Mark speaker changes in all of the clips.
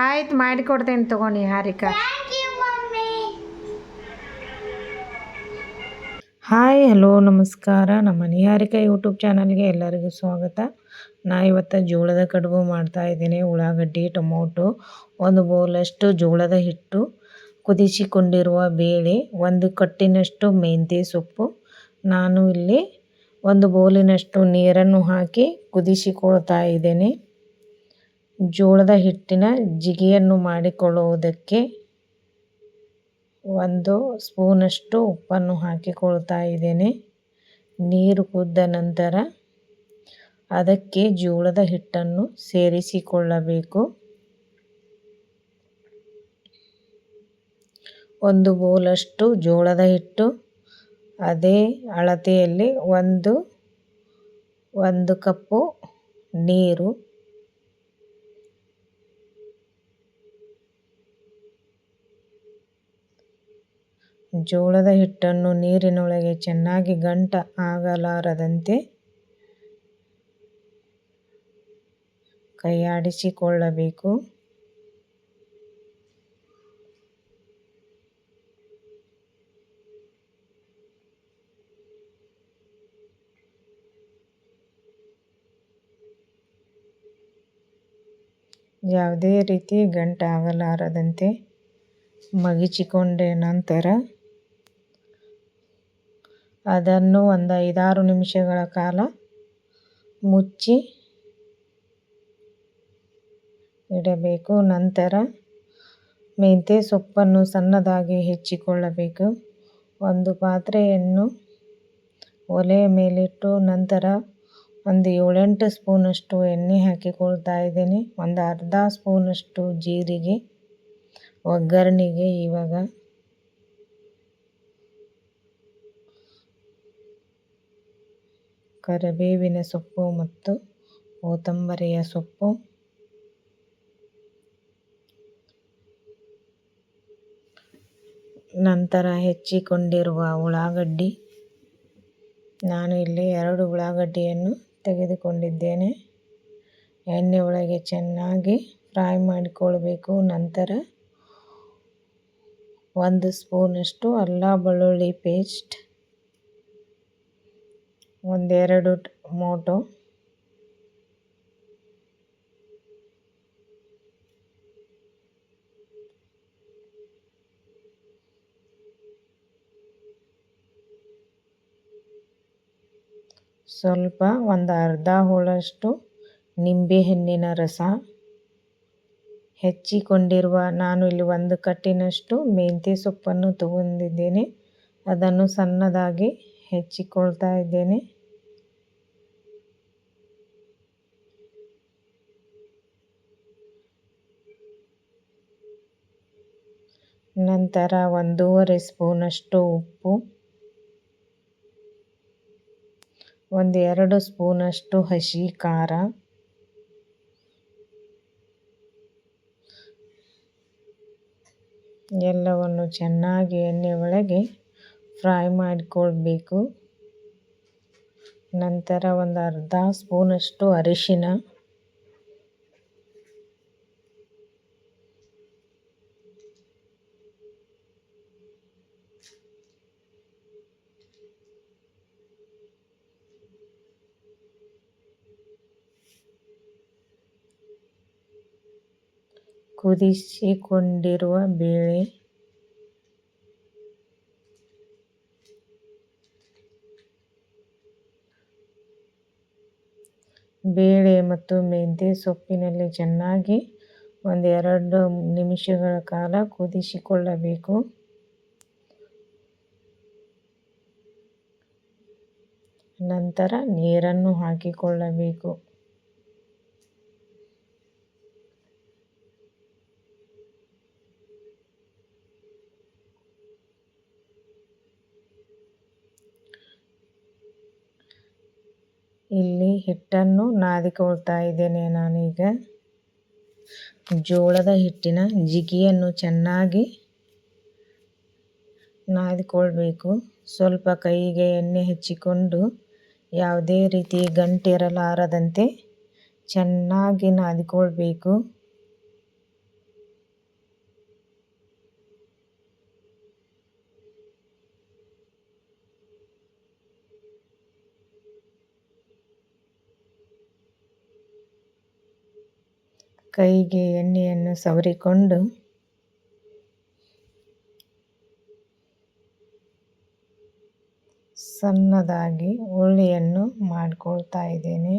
Speaker 1: ಆಯ್ತು ಮಾಡಿಕೊಡ್ತೇನೆ ತಗೊಳ್ಳಿ Harika. Hi hello ನಮಸ್ಕಾರ. ನಮ್ಮ ನಿಹಾರಿಕಾ ಯೂಟ್ಯೂಬ್ ಚಾನಲ್ಗೆ ಎಲ್ಲರಿಗೂ ಸ್ವಾಗತ. ನಾ ಇವತ್ತು ಜೋಳದ ಕಡುಬು ಮಾಡ್ತಾ ಇದ್ದೀನಿ ಉಳ್ಳಾಗಡ್ಡಿ ಟೊಮೊಟೊ ಒಂದು ಬೌಲಷ್ಟು ಜೋಳದ ಹಿಟ್ಟು ಕುದಿಸಿಕೊಂಡಿರುವ ಬೇಳೆ ಒಂದು ಕಟ್ಟಿನಷ್ಟು ಮೆಂತ್ಯ ಸೊಪ್ಪು. ನಾನು ಇಲ್ಲಿ ಒಂದು ಬೌಲಿನಷ್ಟು ನೀರನ್ನು ಹಾಕಿ ಕುದಿಸಿಕೊಳ್ತಾ ಇದ್ದೇನೆ. ಜೋಳದ ಹಿಟ್ಟಿನ ಜಿಗಿಯನ್ನು ಮಾಡಿಕೊಳ್ಳುವುದಕ್ಕೆ ಒಂದು ಸ್ಪೂನಷ್ಟು ಉಪ್ಪನ್ನು ಹಾಕಿಕೊಳ್ತಾ ಇದ್ದೇನೆ. ನೀರು ಕುದ್ದ ನಂತರ ಅದಕ್ಕೆ ಜೋಳದ ಹಿಟ್ಟನ್ನು ಸೇರಿಸಿಕೊಳ್ಳಬೇಕು. ಒಂದು ಬೋಲಷ್ಟು ಜೋಳದ ಹಿಟ್ಟು, ಅದೇ ಅಳತೆಯಲ್ಲಿ ಒಂದು ಒಂದು ಕಪ್ಪು ನೀರು ಜೋಳದ ಹಿಟ್ಟನ್ನು ನೀರಿನೊಳಗೆ ಚೆನ್ನಾಗಿ ಗಂಟ ಆಗಲಾರದಂತೆ ಕೈಯಾಡಿಸಿಕೊಳ್ಳಬೇಕು. ಯಾವುದೇ ರೀತಿ ಗಂಟಾಗಲಾರದಂತೆ ಮಗಿಚಿಕೊಂಡ ನಂತರ ಅದನ್ನು ಒಂದು ಐದಾರು ನಿಮಿಷಗಳ ಕಾಲ ಮುಚ್ಚಿ ಇಡಬೇಕು. ನಂತರ ಮೆಂತ್ಯ ಸೊಪ್ಪನ್ನು ಸಣ್ಣದಾಗಿ ಹೆಚ್ಚಿಕೊಳ್ಳಬೇಕು. ಒಂದು ಪಾತ್ರೆಯನ್ನು ಒಲೆಯ ಮೇಲಿಟ್ಟು ನಂತರ ಒಂದು ಏಳೆಂಟು ಸ್ಪೂನಷ್ಟು ಎಣ್ಣೆ ಹಾಕಿಕೊಳ್ತಾ ಇದ್ದೀನಿ. ಒಂದು ಅರ್ಧ ಸ್ಪೂನಷ್ಟು ಜೀರಿಗೆ, ಒಗ್ಗರಣೆಗೆ ಇವಾಗ ಕರಿಬೇವಿನ ಸೊಪ್ಪು ಮತ್ತು ಕೊತ್ತಂಬರಿಯ ಸೊಪ್ಪು. ನಂತರ ಹೆಚ್ಚಿಕೊಂಡಿರುವ ಉಳ್ಳಾಗಡ್ಡಿ. ನಾನು ಇಲ್ಲಿ ಎರಡು ಉಳ್ಳಾಗಡ್ಡಿಯನ್ನು ತೆಗೆದುಕೊಂಡಿದ್ದೇನೆ. ಎಣ್ಣೆ ಒಳಗೆ ಚೆನ್ನಾಗಿ ಫ್ರೈ ಮಾಡಿಕೊಳ್ಬೇಕು. ನಂತರ ಒಂದು ಸ್ಪೂನಷ್ಟು ಅಲ್ಲ ಬೆಳ್ಳುಳ್ಳಿ ಪೇಸ್ಟ್. ಒಂದೆರಡು ಟೊಮೊಟೊ ಸ್ವಲ್ಪ ಒಂದು ಅರ್ಧ ಹೋಳಷ್ಟು ನಿಂಬೆಹಣ್ಣಿನ ರಸ. ಹೆಚ್ಚಿಕೊಂಡಿರುವ ನಾನು ಇಲ್ಲಿ ಒಂದು ಕಟ್ಟಿನಷ್ಟು ಮೆಂತ್ಯ ಸೊಪ್ಪನ್ನು ತಗೊಂಡಿದ್ದೇನೆ. ಅದನ್ನು ಸಣ್ಣದಾಗಿ ಹೆಚ್ಚಿಕೊಳ್ತಾ ಇದ್ದೇನೆ ನಂತರ ಒಂದೂವರೆ ಸ್ಪೂನಷ್ಟು ಉಪ್ಪು. ಒಂದು ಎರಡು ಸ್ಪೂನಷ್ಟು ಹಸಿ ಖಾರ ಎಲ್ಲವನ್ನು ಚೆನ್ನಾಗಿ ಎಣ್ಣೆ ಒಳಗೆ ಫ್ರೈ ಮಾಡಿಕೊಳ್ಬೇಕು. ನಂತರ ಒಂದು ಅರ್ಧ ಸ್ಪೂನಷ್ಟು ಅರಿಶಿನ. ಕುದಿಸಿಕೊಂಡಿರುವ ಬೇಳೆ. ಬೇಳೆ ಮತ್ತು ಮೆಂತ್ಯ ಸೊಪ್ಪಿನಲ್ಲಿ ಚೆನ್ನಾಗಿ ಒಂದೆರಡು ನಿಮಿಷಗಳ ಕಾಲ ಕುದಿಸಿಕೊಳ್ಳಬೇಕು. ನಂತರ ನೀರನ್ನು ಹಾಕಿಕೊಳ್ಳಬೇಕು. ಇಲ್ಲಿ ಹಿಟ್ಟನ್ನು ನಾದಿಕೊಳ್ತಾ ಇದ್ದೇನೆ ನಾನೀಗ. ಜೋಳದ ಹಿಟ್ಟಿನ ಜಿಗಿಯನ್ನು ಚೆನ್ನಾಗಿ ನಾದಿಕೊಳ್ಬೇಕು. ಸ್ವಲ್ಪ ಕೈಗೆ ಎಣ್ಣೆ ಹಚ್ಚಿಕೊಂಡು ಯಾವುದೇ ರೀತಿ ಗಂಟಿರಲಾರದಂತೆ ಚೆನ್ನಾಗಿ ನಾದಿಕೊಳ್ಬೇಕು. ಕೈಗೆ ಎಣ್ಣೆಯನ್ನು ಸವರಿಕೊಂಡು ಸಣ್ಣದಾಗಿ ಉಳ್ಳಿಯನ್ನು ಮಾಡಿಕೊಳ್ತಾ ಇದ್ದೇನೆ.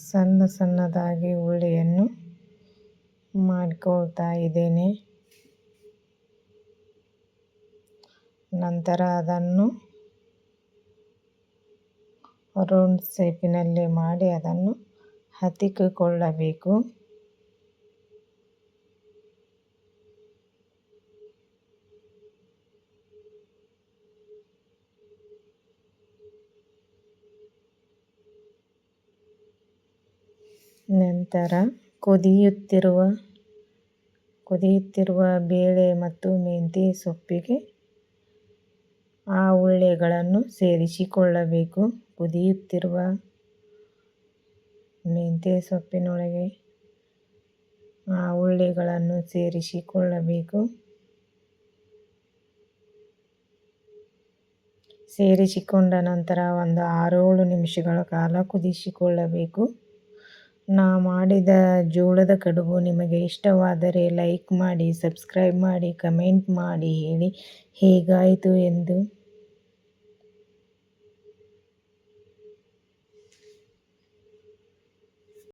Speaker 1: ಸಣ್ಣ ಸಣ್ಣದಾಗಿ ಉಳ್ಳಿಯನ್ನು ಮಾಡಿಕೊಳ್ತಾ ಇದ್ದೇನೆ. ನಂತರ ಅದನ್ನು ರೌಂಡ್ ಶೇಪಿನಲ್ಲಿ ಮಾಡಿ ಅದನ್ನು ಹತ್ತಿಕೊಳ್ಳಬೇಕು ನಂತರ ಕುದಿಯುತ್ತಿರುವ ಕುದಿಯುತ್ತಿರುವ ಬೇಳೆ ಮತ್ತು ಮೆಂತ್ಯೆ ಸೊಪ್ಪಿಗೆ ಆ ಉಳ್ಳೆಗಳನ್ನು ಸೇರಿಸಿಕೊಳ್ಳಬೇಕು. ಕುದಿಯುತ್ತಿರುವ ಮೆಂತ್ಯ ಸೊಪ್ಪಿನೊಳಗೆ ಆ ಉಳ್ಳೆಗಳನ್ನು ಸೇರಿಸಿಕೊಳ್ಳಬೇಕು. ಸೇರಿಸಿಕೊಂಡ ನಂತರ ಒಂದು ಆರೇಳು ನಿಮಿಷಗಳ ಕಾಲ ಕುದಿಸಿಕೊಳ್ಳಬೇಕು. ನಾ ಮಾಡಿದ ಜೋಳದ ಕಡುಬು ನಿಮಗೆ ಇಷ್ಟವಾದರೆ ಲೈಕ್ ಮಾಡಿ ಸಬ್ಸ್ಕ್ರೈಬ್ ಮಾಡಿ ಕಮೆಂಟ್ ಮಾಡಿ ಹೇಳಿ ಹೇಗಾಯಿತು ಎಂದು.